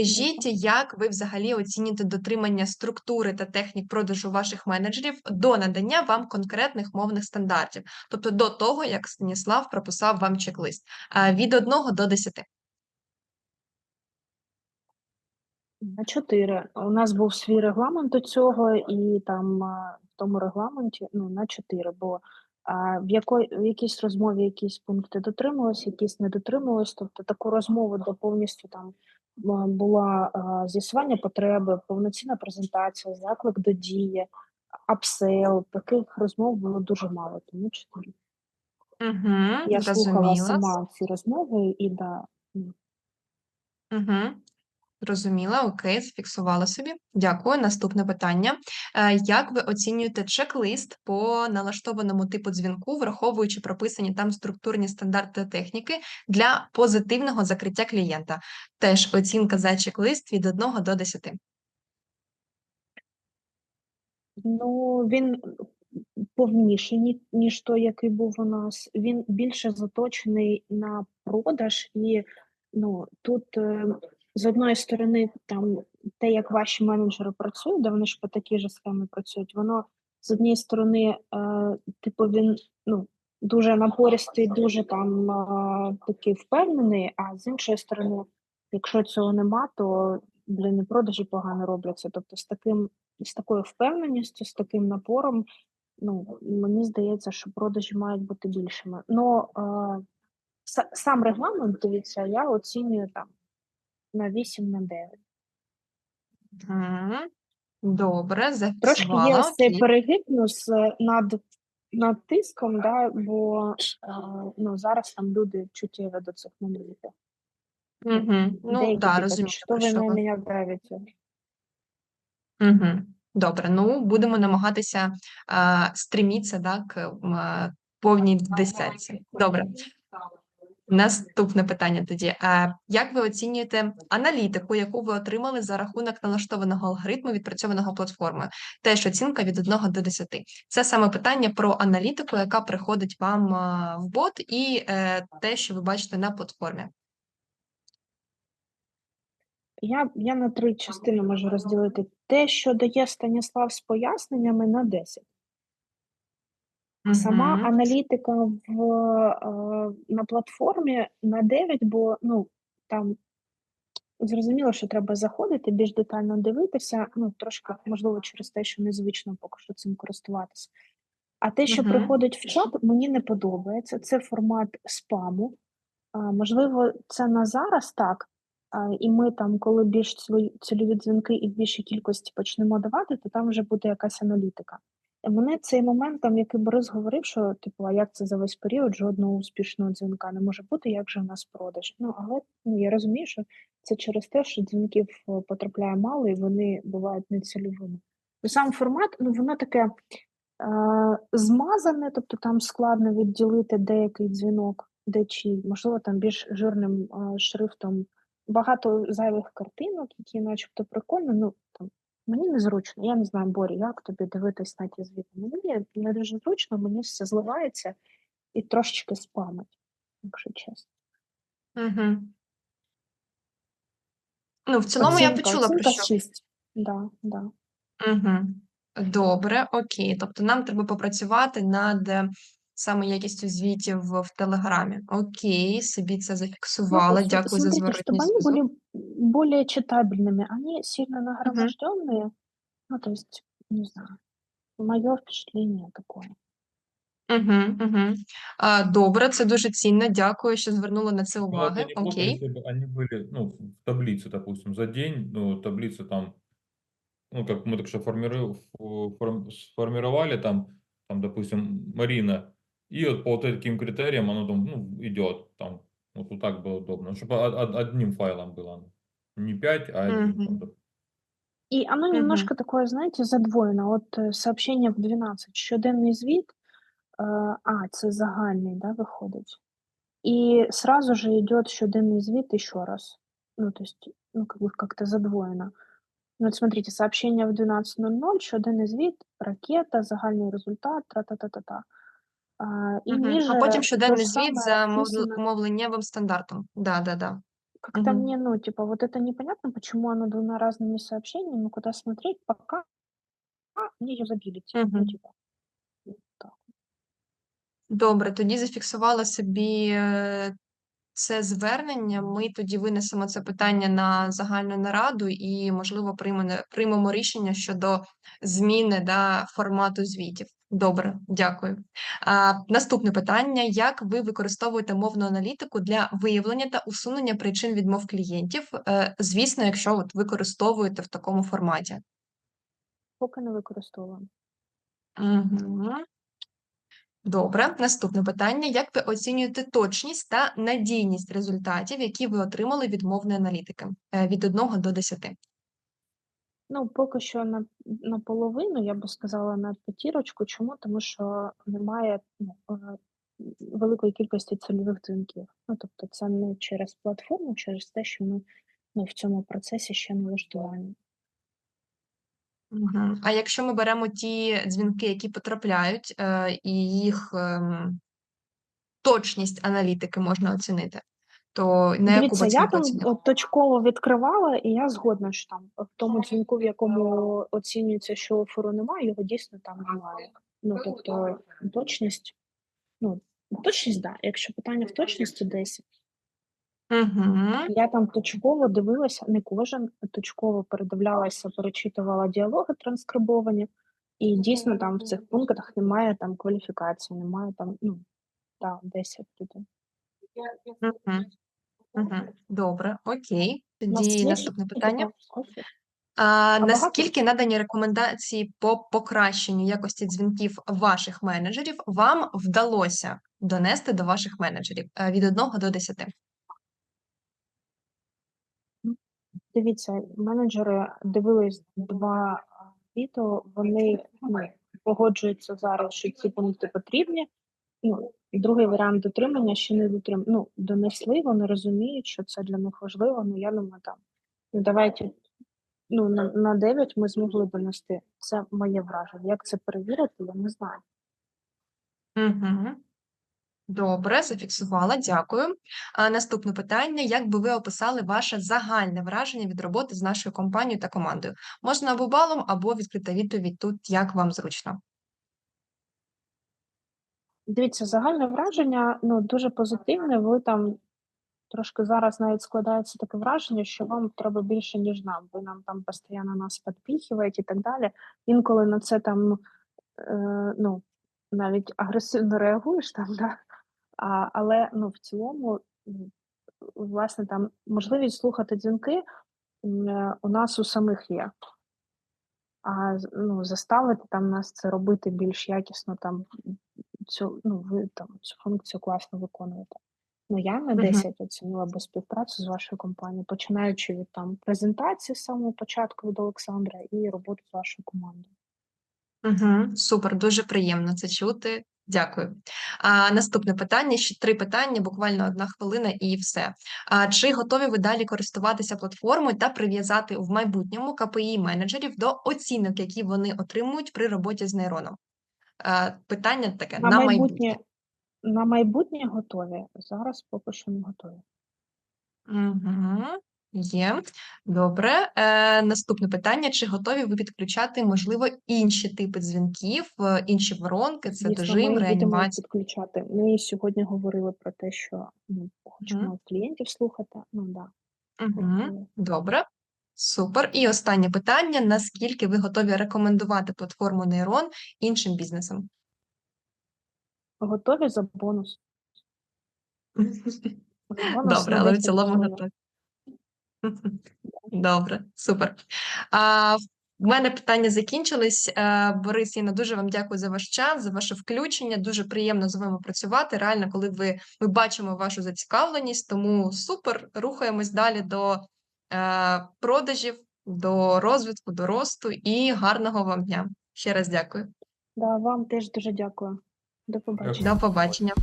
Розкажіть, як ви взагалі оцінюєте дотримання структури та технік продажу ваших менеджерів до надання вам конкретних мовних стандартів, тобто до того, як Станіслав прописав вам чек-лист, від 1 до 10? На 4. У нас був свій регламент до цього, і там в тому регламенті ну, на 4, бо а, в, якої, в якійсь розмові якісь пункти дотримувалися, якісь не дотримувалися. Тобто таку розмову, де повністю там була з'ясування потреби, повноцінна презентація, заклик до дії, апсейл. Таких розмов було дуже мало, тому чотири. Угу, Я слухала сама ці розмови і да, Угу. Зрозуміла, окей, зафіксувала собі. Дякую. Наступне питання. Е, Як ви оцінюєте чек-лист по налаштованому типу дзвінку, враховуючи прописані там структурні стандарти техніки для позитивного закриття клієнта? Теж оцінка за чек-лист від 1 до 10. Ну, він повніший, ніж той, який був у нас. Він більше заточений на продаж, і ну, тут е, з одної сторони, там те, як ваші менеджери працюють, де вони ж по такій же схемі працюють, воно з однієї сторони, е, типу, він ну, дуже напористий, дуже там е, такий впевнений, а з іншої сторони, якщо цього нема, то блін, і продажі погано робляться. Тобто з таким з такою впевненістю, з таким напором, ну, мені здається, що продажі мають бути більшими. Ну, е, сам регламент, дивіться, я оцінюю там на 8 на 9. Мгм. Добре, Трошки є зафіксувала. ось цей Окей. перегиб ну, з над, над тиском, да, бо е, ну, зараз там люди чуттєві до цих моментів. Мгм. Ну, Деякі да, типу, розумію, що про ви що на ви. мене давите. Угу. Добре, ну будемо намагатися а, стрімітися да, к м, повній десятці. Добре. Наступне питання тоді. Як ви оцінюєте аналітику, яку ви отримали за рахунок налаштованого алгоритму, відпрацьованого платформою? Теж оцінка від 1 до 10. Це саме питання про аналітику, яка приходить вам в бот, і е, те, що ви бачите на платформі. Я, я на три частини можу розділити. Те, що дає Станіслав з поясненнями на 10. Сама Мгм. аналітика в, е, на платформі на 9, бо ну, там зрозуміло, що треба заходити, більш детально дивитися, ну, трошки, можливо, через те, що незвично поки що цим користуватися. А те, що Мгм. приходить в чат, мені не подобається. Це формат спаму. А, можливо, це на зараз так. А, і ми там, коли більш ціло- цільові дзвінки і в більшій кількості почнемо давати, то там вже буде якась аналітика. Мене цей момент, там, який Борис говорив, що типу, а як це за весь період жодного успішного дзвінка не може бути, як же в нас продаж? Ну, але ну, я розумію, що це через те, що дзвінків е, потрапляє мало, і вони бувають нецільовими. Сам формат, ну воно таке е, змазане, тобто там складно відділити деякий дзвінок, де чий, можливо, там більш жирним е, шрифтом. Багато зайвих картинок, які начебто прикольно, ну мені незручно. Я не знаю, Борі, як тобі дивитись на ті звіти. Ну, Мені не дуже зручно, мені все зливається і трошечки спамить, якщо чесно. Угу. Ну, в цілому я Оцінка, почула про що. 6. Да, да. Угу. Добре, окей. Тобто нам треба попрацювати над саме якістю звітів в в Телеграмі. Окей, собі це Ну, зафіксувала. см- Дякую за смотрите, чтобы зворотній они зв'язок. были более читабельными, они сильно Мгм. нагроможденные. Ну, то есть, не знаю, мое впечатление такое. Угу, угу. А, добре, це дуже цінно. Дякую, що звернули на це Ну, вот я уваги. не против, Окей. если бы они были, ну, в таблице, допустим, за день, ну, таблица там, ну, как мы так что формиру- фу- форм- сформировали там, там, допустим, Марина, и вот по вот таким критериям оно там, ну, идет, там, вот, вот так было удобно, чтобы одним файлом было, не 5, а один. там, Мгм. доп- И оно Мгм. немножко такое, знаете, задвоено. Вот э, сообщение в 12, щоденний звіт, е, а, це загальний, да, виходить. И сразу же идет щоденный звіт еще раз. Ну, то есть, ну, как бы как-то задвоено. Ну, вот смотрите, сообщение в 12.00, щоденний звіт, ракета, загальний результат, тра-та-та-та-та. А, і Мгм. А потім то щоденний звіт за мовл- мовленнєвим стандартом. Да, да, да. Как-то Мгм. мне, ну, типа, вот это непонятно, почему оно двумя разными сообщениями, куда смотреть, пока мне ее забили, типа, ну, Мгм. типа. вот так. Добре, тоді зафіксувала собі е, це звернення. Ми тоді винесемо це питання на загальну нараду і, можливо, приймемо, приймемо рішення щодо зміни да, формату звітів. Добре, дякую. А, наступне питання: як ви використовуєте мовну аналітику для виявлення та усунення причин відмов клієнтів? Е, звісно, якщо от використовуєте в такому форматі. Поки не використовуємо. Угу. Добре, наступне питання. Як ви оцінюєте точність та надійність результатів, які ви отримали від мовної аналітики Е, від 1 до 10? Ну, поки що на наполовину, я би сказала, на п'ятірочку. Чому? Тому що немає, ну, е, великої кількості цільових дзвінків. Ну, тобто це не через платформу, через те, що ми, ну, в цьому процесі ще налаштування. Угу. А якщо ми беремо ті дзвінки, які потрапляють, е, і їх ем, точність аналітики можна оцінити, то Дивіться, я там от точково відкривала, і я згодна, що там в тому дзвінку, в якому оцінюється, що оферу немає, його дійсно там немає. Ну, тобто точність, ну, точність, да. Якщо питання в точності 10, Угу. я там точково дивилася, не кожен, точково передивлялася, перечитувала діалоги транскрибовані, і дійсно там в цих пунктах немає там кваліфікації, немає там, ну, да, 10 туди. Угу. Угу. Добре, окей. Тоді наступне питання. А, наскільки надані рекомендації по покращенню якості дзвінків ваших менеджерів вам вдалося донести до ваших менеджерів Е, від 1 до 10? Дивіться, менеджери дивились два а, відео, вони ну, погоджуються зараз, що ці пункти потрібні. Ну, другий варіант дотримання ще не дотрим... Ну, донесли, вони розуміють, що це для них важливо. Ну, я думаю, там, ну, давайте, ну, на, на 9 ми змогли донести. Це моє враження. Як це перевірити, я не знаю. Угу. Добре, зафіксувала, дякую. А, наступне питання: як би ви описали ваше загальне враження від роботи з нашою компанією та командою? Можна або балом, або відкрита відповідь тут, як вам зручно. Дивіться, загальне враження ну, дуже позитивне. Ви там трошки зараз навіть складається таке враження, що вам треба більше, ніж нам. Ви нам там постійно нас підпіхуєте і так далі. Інколи на це там е, ну, навіть агресивно реагуєш там, да? а, але ну, в цілому, власне, там можливість слухати дзвінки е, у нас у самих є. А ну, заставити там нас це робити більш якісно, там цю, ну, ви там цю функцію класно виконуєте. Ну, я на Мгм. 10 оцінила би співпрацю з вашою компанією, починаючи від там презентації з самого початку від Олександра і роботу з вашою командою. Угу, супер, дуже приємно це чути. Дякую. А, наступне питання, ще три питання, буквально одна хвилина і все. А, чи готові ви далі користуватися платформою та прив'язати в майбутньому КПІ менеджерів до оцінок, які вони отримують при роботі з нейроном? А, питання таке На, на майбутнє, майбутнє. на майбутнє готові. Зараз поки що не готові. Угу. Є. Добре. Е, наступне питання: чи готові ви підключати, можливо, інші типи дзвінків, е, інші воронки, це дожим, ми реанімація? підключати. Ми сьогодні говорили про те, що ну, хочемо клієнтів слухати. Ну да. Угу. Добре, супер. І останнє питання: наскільки ви готові рекомендувати платформу Нейрон іншим бізнесам? Готові за бонус. Добре, але в цілому готові. Добре, супер. А, в мене питання закінчились. Е, Борис, Інна, дуже вам дякую за ваш час, за ваше включення. Дуже приємно з вами працювати. Реально, коли ви ми бачимо вашу зацікавленість, тому супер. Рухаємось далі до продажів, до розвитку, до росту і гарного вам дня. Ще раз дякую. Да, вам теж дуже дякую. До побачення. До побачення.